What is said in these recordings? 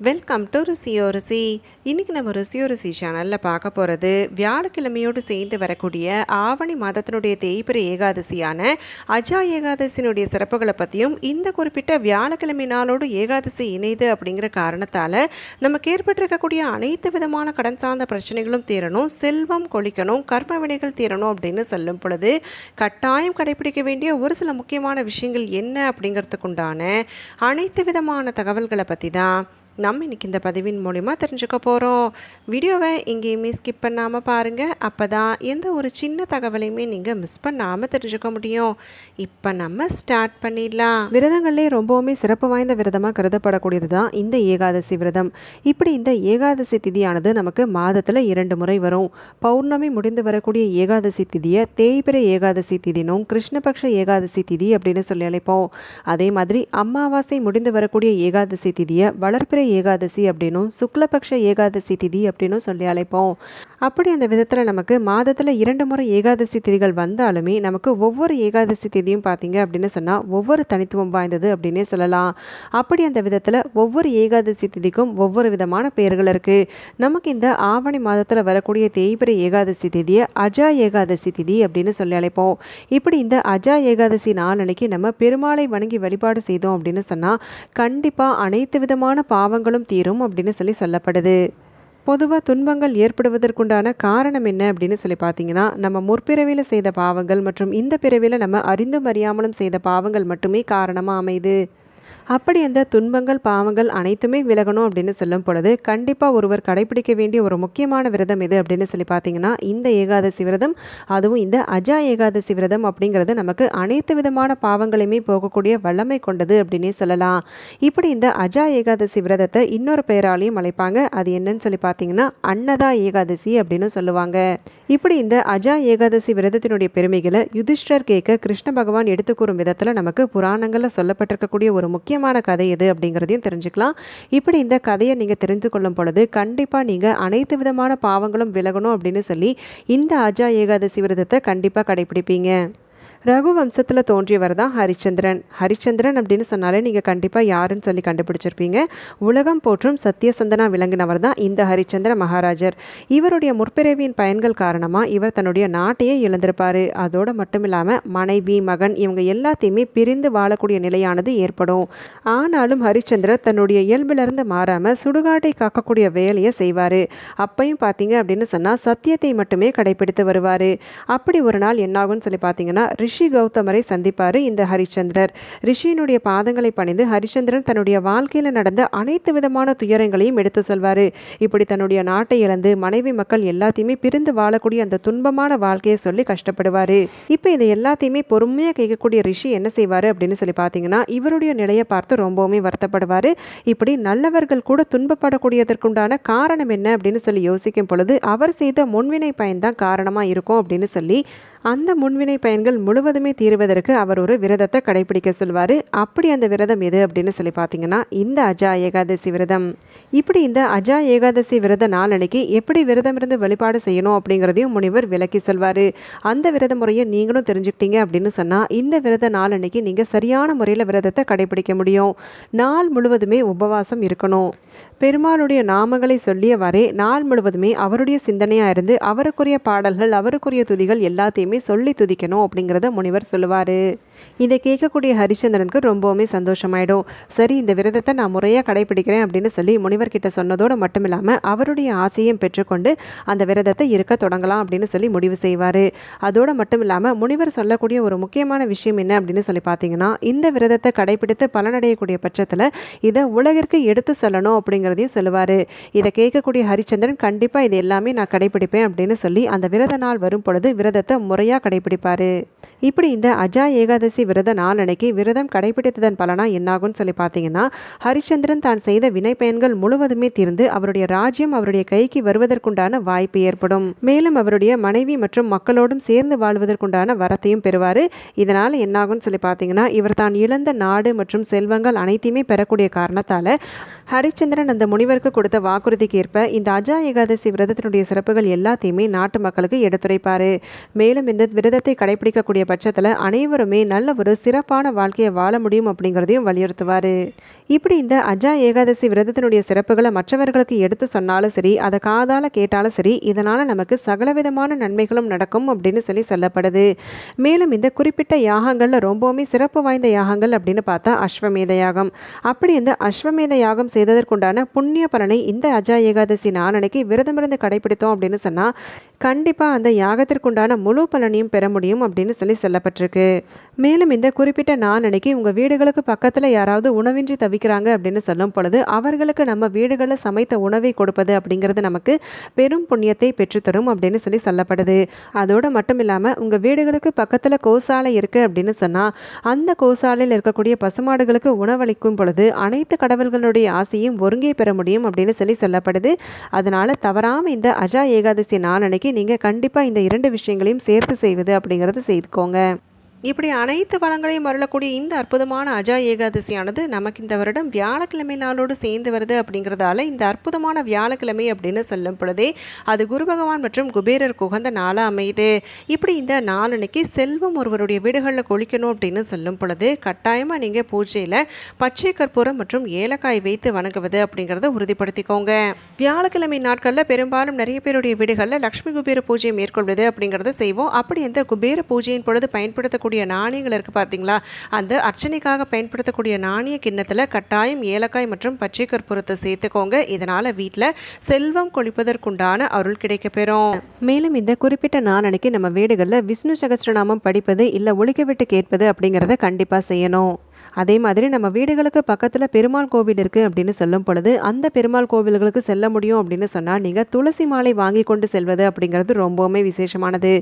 Welcome to ருசியோ ருசி இன்றைக்கி நம்ம ருசியோ ருசி சேனலில் பார்க்க போகிறது வியாழக்கிழமையோடு சேர்ந்து வரக்கூடிய ஆவணி மாதத்தினுடைய தேய்பிரை ஏகாதசியான அஜா ஏகாதசியினுடைய சிறப்புகளை பற்றியும் இந்த குறிப்பிட்ட வியாழக்கிழமை நாளோடு ஏகாதசி இணைது அப்படிங்கிற காரணத்தால் நமக்கு ஏற்பட்டிருக்கக்கூடிய அனைத்து விதமான கடன் சார்ந்த பிரச்சனைகளும் தீரணும் செல்வம் கொளிக்கணும் கர்ம வினைகள் தீரணும் அப்படின்னு சொல்லும் பொழுது கட்டாயம் கடைபிடிக்க வேண்டிய ஒரு சில முக்கியமான விஷயங்கள் என்ன அப்படிங்கிறதுக்குண்டான அனைத்து விதமான தகவல்களை பற்றி தான் நம்ம இன்னைக்கு இந்த பதிவின் மூலிமா தெரிஞ்சுக்க போகிறோம் வீடியோவை எங்கேயுமே ஸ்கிப் பண்ணாமல் பாருங்கள் அப்போ தான் எந்த ஒரு சின்ன தகவலையுமே நீங்கள் மிஸ் பண்ணாமல் தெரிஞ்சுக்க முடியும். இப்போ நம்ம ஸ்டார்ட் பண்ணிடலாம். விரதங்களே ரொம்பவுமே சிறப்பு வாய்ந்த விரதமாக கருதப்படக்கூடியது தான் இந்த ஏகாதசி விரதம். இப்படி இந்த ஏகாதசி திதியானது நமக்கு மாதத்தில் இரண்டு முறை வரும். பௌர்ணமி முடிந்து வரக்கூடிய ஏகாதசி திதியை தேய்பிரை ஏகாதசி திதினும் கிருஷ்ணபக்ஷ ஏகாதசி திதி அப்படின்னு சொல்லி அழைப்போம். அதே மாதிரி அமாவாசை முடிந்து வரக்கூடிய ஏகாதசி திதியை வளர்ப்பிறை ஏகாதசி அப்படின்னும் சுக்லபக்ஷ ஏகாதசி திதி அப்படின்னும் சொல்லி அழைப்போம். அப்படி அந்த விதத்தில் நமக்கு மாதத்தில் இரண்டு முறை ஏகாதசி திதிகள் வந்தாலுமே நமக்கு ஒவ்வொரு ஏகாதசி திதியும் பார்த்தீங்க அப்படின்னு சொன்னால் ஒவ்வொரு தனித்துவம் வாய்ந்தது அப்படின்னே சொல்லலாம். அப்படி அந்த விதத்தில் ஒவ்வொரு ஏகாதசி திதிக்கும் ஒவ்வொரு விதமான பெயர்கள் இருக்குது நமக்கு இந்த ஆவணி மாதத்தில் வரக்கூடிய தேய்பிரை ஏகாதசி திதியை அஜா ஏகாதசி திதி அப்படின்னு சொல்லி அழைப்போம். இப்படி இந்த அஜா ஏகாதசி நாளன்னைக்கு நம்ம பெருமாளை வணங்கி வழிபாடு செய்தோம் அப்படின்னு சொன்னால் கண்டிப்பாக அனைத்து விதமான துன்பங்களும் தீரும் அப்படின்னு சொல்லி சொல்லப்படுது. பொதுவாக துன்பங்கள் ஏற்படுவதற்குண்டான காரணம் என்ன அப்படின்னு சொல்லி பார்த்தீங்கன்னா நம்ம முற்பிறவியில் செய்த பாவங்கள் மற்றும் இந்த பிறவியில் நம்ம அறிந்தும் அறியாமலும் செய்த பாவங்கள் மட்டுமே காரணமாக அமையுது. அப்படி அந்த துன்பங்கள் பாவங்கள் அனைத்துமே விலகணும் அப்படின்னு சொல்லும் பொழுது கண்டிப்பாக ஒருவர் கடைபிடிக்க வேண்டிய ஒரு முக்கியமான விரதம் எது அப்படின்னு சொல்லி பார்த்தீங்கன்னா இந்த ஏகாதசி விரதம். அதுவும் இந்த அஜா ஏகாதசி விரதம் அப்படிங்கிறது நமக்கு அனைத்து விதமான பாவங்களையுமே போகக்கூடிய வல்லமை கொண்டது அப்படின்னே சொல்லலாம். இப்படி இந்த அஜா ஏகாதசி விரதத்தை இன்னொரு பெயராலையும் அழைப்பாங்க. அது என்னன்னு சொல்லி பார்த்தீங்கன்னா அன்னதா ஏகாதசி அப்படின்னு சொல்லுவாங்க. இப்படி இந்த அஜா ஏகாதசி விரதத்தினுடைய பெருமைகளை யுதிஷ்டர் கேட்க கிருஷ்ண பகவான் எடுத்து கூறும் விதத்தில் நமக்கு புராணங்களில் சொல்லப்பட்டிருக்கக்கூடிய ஒரு முக்கியமான கதை எது அப்படிங்கிறதையும் தெரிஞ்சுக்கலாம். இப்படி இந்த கதையை நீங்கள் தெரிந்து கொள்ளும் பொழுது கண்டிப்பாக நீங்கள் அனைத்து விதமான பாவங்களும் விலகணும் அப்படின்னு சொல்லி இந்த அஜா ஏகாதசி விரதத்தை கண்டிப்பாக கடைபிடிப்பீங்க. ரகு வம்சத்தில் தோன்றியவர் தான் ஹரிச்சந்திரன். ஹரிச்சந்திரன் அப்படின்னு சொன்னாலே நீங்கள் கண்டிப்பாக யாருன்னு சொல்லி கண்டுபிடிச்சிருப்பீங்க. உலகம் போற்றும் சத்தியசந்தனா விளங்கினவர் தான் இந்த ஹரிச்சந்திர மகாராஜர். இவருடைய முற்பிறவியின் பயன்கள் காரணமாக இவர் தன்னுடைய நாட்டையே இழந்திருப்பார். அதோடு மட்டும் இல்லாமல் மனைவி மகன் இவங்க எல்லாத்தையுமே பிரிந்து வாழக்கூடிய நிலையானது ஏற்படும். ஆனாலும் ஹரிச்சந்திரர் தன்னுடைய இயல்பிலிருந்து மாறாமல் சுடுகாட்டை காக்கக்கூடிய வேலையை செய்வார். அப்பையும் பார்த்தீங்க அப்படின்னு சொன்னால் சத்தியத்தை மட்டுமே கடைபிடித்து வருவார். அப்படி ஒரு நாள் என்னாகும்னு சொல்லி பார்த்தீங்கன்னா ரிஷி கௌதமரை சந்திப்பார் இந்த ஹரிச்சந்திரர். ரிஷியினுடைய பாதங்களை பணிந்து ஹரிச்சந்திரன் தன்னுடைய வாழ்க்கையில் நடந்த அனைத்து விதமான துயரங்களையும் எடுத்து சொல்வார். இப்படி தன்னுடைய நாட்டை இழந்து மனைவி மக்கள் எல்லாத்தையுமே பிரிந்து வாழக்கூடிய அந்த துன்பமான வாழ்க்கையை சொல்லி கஷ்டப்படுவார். இப்போ இதை எல்லாத்தையுமே பொறுமையாக கேட்கக்கூடிய ரிஷி என்ன செய்வார் அப்படின்னு சொல்லி பார்த்தீங்கன்னா இவருடைய நிலையை பார்த்து ரொம்பவுமே வருத்தப்படுவார். இப்படி நல்லவர்கள் கூட துன்பப்படக்கூடியதற்குண்டான காரணம் என்ன அப்படின்னு சொல்லி யோசிக்கும் பொழுது அவர் செய்த முன்வினை பயன்தான் காரணமாக இருக்கும் அப்படின்னு சொல்லி அந்த முன்வினை பயன்கள் முழு முழுவதுமே தீர்வதற்கு அவர் ஒரு விரதத்தை கடைபிடிக்க சொல்வார். அப்படி அந்த விரதம் எது அப்படின்னு சொல்லி பார்த்தீங்கன்னா இந்த அஜா ஏகாதசி விரதம். இப்படி இந்த அஜா ஏகாதசி விரத நாளன்னைக்கு எப்படி விரதம் இருந்து வழிபாடு செய்யணும் அப்படிங்கிறதையும் முனிவர் விளக்கி சொல்வார். அந்த விரத முறையை நீங்களும் தெரிஞ்சுக்கிட்டீங்க அப்படின்னு சொன்னால் இந்த விரத நாளன்னைக்கு நீங்கள் சரியான முறையில் விரதத்தை கடைபிடிக்க முடியும். நாள் முழுவதுமே உபவாசம் இருக்கணும். பெருமாளுடைய நாமங்களை சொல்லியவாறே நாள் முழுவதுமே அவருடைய சிந்தனையாக இருந்து அவருக்குரிய பாடல்கள் அவருக்குரிய துதிகள் எல்லாத்தையுமே சொல்லி துதிக்கணும் அப்படிங்கிறத முனிவர் சொல்லுவார். இதை கேட்கக்கூடிய ஹரிச்சந்திரனுக்கு ரொம்பவுமே சந்தோஷமாயிடும். சரி இந்த விரதத்தை நான் முறையாக கடைபிடிக்கிறேன் அப்படின்னு சொல்லி முனிவர்கிட்ட சொன்னதோடு மட்டும் இல்லாமல் அவருடைய ஆசையும் பெற்றுக்கொண்டு அந்த விரதத்தை இருக்க தொடங்கலாம் அப்படின்னு சொல்லி முடிவு செய்வார். அதோடு மட்டும் இல்லாமல் முனிவர் சொல்லக்கூடிய ஒரு முக்கியமான விஷயம் என்ன அப்படின்னு சொல்லி பார்த்தீங்கன்னா இந்த விரதத்தை கடைபிடித்து பலனடையக்கூடிய பட்சத்தில் இதை உலகிற்கு எடுத்து சொல்லணும் அப்படிங்கிறதையும் சொல்லுவார். இதை கேட்கக்கூடிய ஹரிச்சந்திரன் கண்டிப்பாக இது எல்லாமே நான் கடைபிடிப்பேன் அப்படின்னு சொல்லி அந்த விரத நாள் வரும் பொழுது விரதத்தை முறையாக கடைபிடிப்பார். இப்படி இந்த அஜா ஏகாதசி ஏகாதசி விரத நாள் அன்னைக்கு விரதம் கடைபிடித்ததன் பலனா என்னாகும்னு சொல்லி பார்த்தீங்கன்னா ஹரிச்சந்திரன் தான் செய்த வினை பயன்கள் முழுவதுமே தீர்ந்து அவருடைய ராஜ்யம் அவருடைய கைக்கு வருவதற்குண்டான வாய்ப்பு ஏற்படும். மேலும் அவருடைய மனைவி மற்றும் மக்களோடும் சேர்ந்து வாழ்வதற்குண்டான வரத்தையும் பெறுவார். இதனால் என்னாகும்னு சொல்லி பார்த்தீங்கன்னா இவர் தான் இழந்த நாடு மற்றும் செல்வங்கள் அனைத்தையுமே பெறக்கூடிய காரணத்தால் ஹரிச்சந்திரன் அந்த முனிவருக்கு கொடுத்த வாக்குறுதிக்கு ஏற்ப இந்த அஜா ஏகாதசி விரதத்தினுடைய சிறப்புகள் எல்லாத்தையுமே நாட்டு மக்களுக்கு எடுத்துரைப்பார். மேலும் இந்த விரதத்தை கடைபிடிக்கக்கூடிய பட்சத்தில் அனைவருமே நல்ல ஒரு சிறப்பான வாழ்க்கையை வாழ முடியும் அப்படிங்கிறதையும் வலியுறுத்துவார். இப்படி இந்த அஜா ஏகாதசி விரதத்தினுடைய சிறப்புகளை மற்றவர்களுக்கு எடுத்து சொன்னாலும் சரி அதை காதால் கேட்டாலும் சரி இதனால் நமக்கு சகலவிதமான நன்மைகளும் நடக்கும் அப்படின்னு சொல்லி சொல்லப்படுது. மேலும் இந்த குறிப்பிட்ட யாகங்களில் ரொம்பவுமே சிறப்பு வாய்ந்த யாகங்கள் அப்படின்னு பார்த்தா அஸ்வமேத யாகம். அப்படி இந்த அஸ்வமேத யாகம் செய்ததற்குண்டான புண்ணிய பலனை இந்த அஜா ஏகாதசி நாளனைக்கு விரதமிருந்து கடைபிடித்தோம் அப்படின்னு சொன்னால் கண்டிப்பாக அந்த யாகத்திற்குண்டான முழு பலனையும் பெற முடியும் அப்படின்னு சொல்லி சொல்லப்பட்டிருக்கு. மேலும் இந்த குறிப்பிட்ட நாளனைக்கு உங்கள் வீடுகளுக்கு பக்கத்தில் யாராவது உணவின்றி தவிக்கிறாங்க அப்படின்னு சொல்லும் பொழுது அவர்களுக்கு நம்ம வீடுகளில் சமைத்த உணவை கொடுப்பது அப்படிங்கிறது நமக்கு பெரும் புண்ணியத்தை பெற்றுத்தரும் அப்படின்னு சொல்லி சொல்லப்படுது. அதோடு மட்டும் இல்லாமல் உங்கள் வீடுகளுக்கு பக்கத்தில் கோசாலை இருக்குது அப்படின்னு சொன்னால் அந்த கோசாலையில் இருக்கக்கூடிய பசுமாடுகளுக்கு உணவளிக்கும் பொழுது அனைத்து கடவுள்களுடைய ஆசையும் ஒருங்கே பெற முடியும் அப்படின்னு சொல்லி சொல்லப்படுது. அதனால் தவறாமல் இந்த அஜா ஏகாதசி நாளன்னைக்கு நீங்கள் கண்டிப்பாக இந்த இரண்டு விஷயங்களையும் சேர்த்து செய்வது அப்படிங்கிறது செய்துக்கோங்க. இப்படி அனைத்து வளங்களையும் அருளக்கூடிய இந்த அற்புதமான அஜா ஏகாதசியானது நமக்கு இந்த வருடம் வியாழக்கிழமை நாளோடு சேர்ந்து வருது அப்படிங்கிறதால இந்த அற்புதமான வியாழக்கிழமை அப்படின்னு சொல்லும் பொழுதே அது குரு பகவான் மற்றும் குபேரருக்கு உகந்த நாளாக அமையுது. இப்படி இந்த நாளன்னைக்கு செல்வம் ஒருவருடைய வீடுகளில் கொளிக்கணும் அப்படின்னு சொல்லும் பொழுது கட்டாயமாக நீங்கள் பூஜையில் பச்சை கற்பூரம் மற்றும் ஏலக்காய் வைத்து வணங்குவது அப்படிங்கிறத உறுதிப்படுத்திக்கோங்க. வியாழக்கிழமை நாட்களில் பெரும்பாலும் நிறைய பேருடைய வீடுகளில் லக்ஷ்மி குபேர பூஜையை மேற்கொள்வது அப்படிங்கிறத செய்வோம். அப்படி இந்த குபேர பூஜையின் பொழுது பயன்படுத்தக்கூடிய பயன்படுத்தக்கூடிய நாணயங்கள் இருக்குது பார்த்தீங்களா? அந்த அர்ச்சனைக்காக பயன்படுத்தக்கூடிய நாணய கிண்ணத்தில் கட்டாயம் ஏலக்காய் மற்றும் பச்சை கற்பூரத்தை சேர்த்துக்கோங்க. இதனால் வீட்டில் செல்வம் கொளிப்பதற்குண்டான அருள் கிடைக்கப்பெறும். மேலும் இந்த குறிப்பிட்ட நாளனைக்கு நம்ம வீடுகளில் விஷ்ணு சகஸ்ரநாமம் படிப்பது இல்லை ஒழிக்க விட்டு கேட்பது அப்படிங்கிறத கண்டிப்பாக செய்யணும். அதே மாதிரி நம்ம வீடுகளுக்கு பக்கத்தில் பெருமாள் கோவில் இருக்குது அப்படின்னு சொல்லும் பொழுது அந்த பெருமாள் கோவில்களுக்கு செல்ல முடியும் அப்படின்னு சொன்னால் நீங்கள் துளசி மாலை வாங்கி கொண்டு செல்வது அப்படிங்கிறது ரொம்பவுமே விசேஷமானது.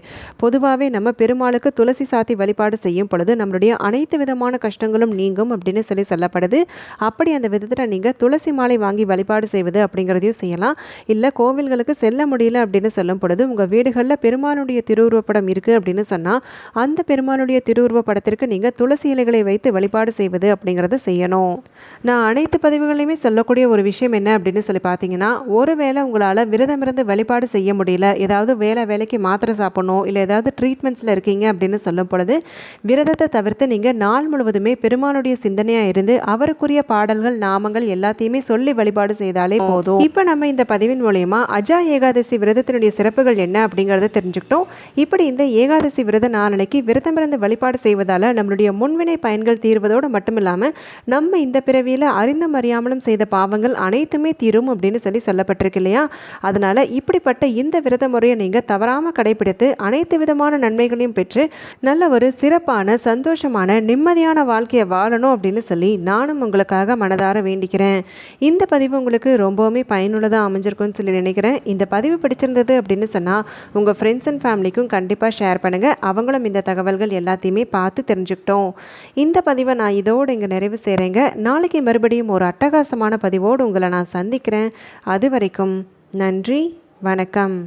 பொதுவாகவே நம்ம பெருமாளுக்கு துளசி சாத்தி வழிபாடு செய்யும் பொழுது நம்மளுடைய அனைத்து விதமான கஷ்டங்களும் நீங்கும் அப்படின்னு சொல்லி சொல்லப்படுது. அப்படி அந்த விதத்தில் நீங்கள் துளசி மாலை வாங்கி வழிபாடு செய்வது அப்படிங்கிறதையும் செய்யலாம். இல்லை கோவில்களுக்கு செல்ல முடியல அப்படின்னு சொல்லும் பொழுது உங்கள் வீடுகளில் பெருமாளுடைய திருவுருவப்படம் இருக்குது அப்படின்னு சொன்னால் அந்த பெருமாளுடைய திருவுருவப்படத்திற்கு நீங்கள் துளசி இலைகளை வைத்து வழிபாடு செய்வது அப்படிங்கிறத செய்யணும். நான் அனைத்து பதிவுகளையுமே சொல்லக்கூடிய ஒரு விஷயம் என்ன அப்படின்னு சொல்லி பார்த்தீங்கன்னா ஒருவேளை உங்களால் விரதம் இருந்து வழிபாடு செய்ய முடியல ஏதாவது வேலை வேலைக்கு மாத்திரை சாப்பிடணும் இல்லை ஏதாவது ட்ரீட்மெண்ட்ஸில் இருக்கீங்க அப்படின்னு சொல்லும் பொழுது விரதத்தை தவிர்த்து நீங்கள் நாள் முழுவதுமே பெருமானுடைய சிந்தனையாக இருந்து அவருக்குரிய பாடல்கள் நாமங்கள் எல்லாத்தையுமே சொல்லி வழிபாடு செய்தாலே போதும். இப்போ நம்ம இந்த பதிவின் மூலயமா அஜா ஏகாதசி விரதத்தினுடைய சிறப்புகள் என்ன அப்படிங்கிறத தெரிஞ்சுக்கிட்டோம். இப்படி இந்த ஏகாதசி விரத நாளைக்கு விரதம் இருந்து வழிபாடு செய்வதால் நம்மளுடைய முன்வினை பயன்கள் தீர்வதோடு மட்டும் இல்லாமல் நம்ம இந்த பிறவியில் அறிந்தும் அறியாமலும் செய்த பாவங்கள் அனைத்துமே தீரும் அப்படின்னு சொல்லி சொல்லப்பட்டிருக்கு இல்லையா? அதனால் இப்படிப்பட்ட இந்த விரத முறையை நீங்கள் தவறாமல் கடைபிடித்து அனைத்து விதமான நன்மைகளையும் பெற்று நல்ல ஒரு சிறப்பான சந்தோஷமான நிம்மதியான வாழ்க்கையை வாழணும் அப்படின்னு சொல்லி நானும் உங்களுக்காக மனதார வேண்டிக்கிறேன். இந்த பதிவு உங்களுக்கு ரொம்பவுமே பயனுள்ளதாக அமைஞ்சிருக்கும்னு சொல்லி நினைக்கிறேன். இந்த பதிவு பிடிச்சிருந்தது அப்படின்னு சொன்னால் உங்கள் ஃப்ரெண்ட்ஸ் அண்ட் ஃபேமிலிக்கும் கண்டிப்பாக ஷேர் பண்ணுங்கள் அவங்களும் இந்த தகவல்கள் எல்லாத்தையுமே பார்த்து தெரிஞ்சுக்கிட்டோம். இந்த பதிவை நான் நான் இதோடு இங்கே நிறைவு செய்கிறேங்க நாளைக்கு மறுபடியும் ஒரு அட்டகாசமான பதிவோடு உங்களை நான் சந்திக்கிறேன். அது வரைக்கும் நன்றி வணக்கம்.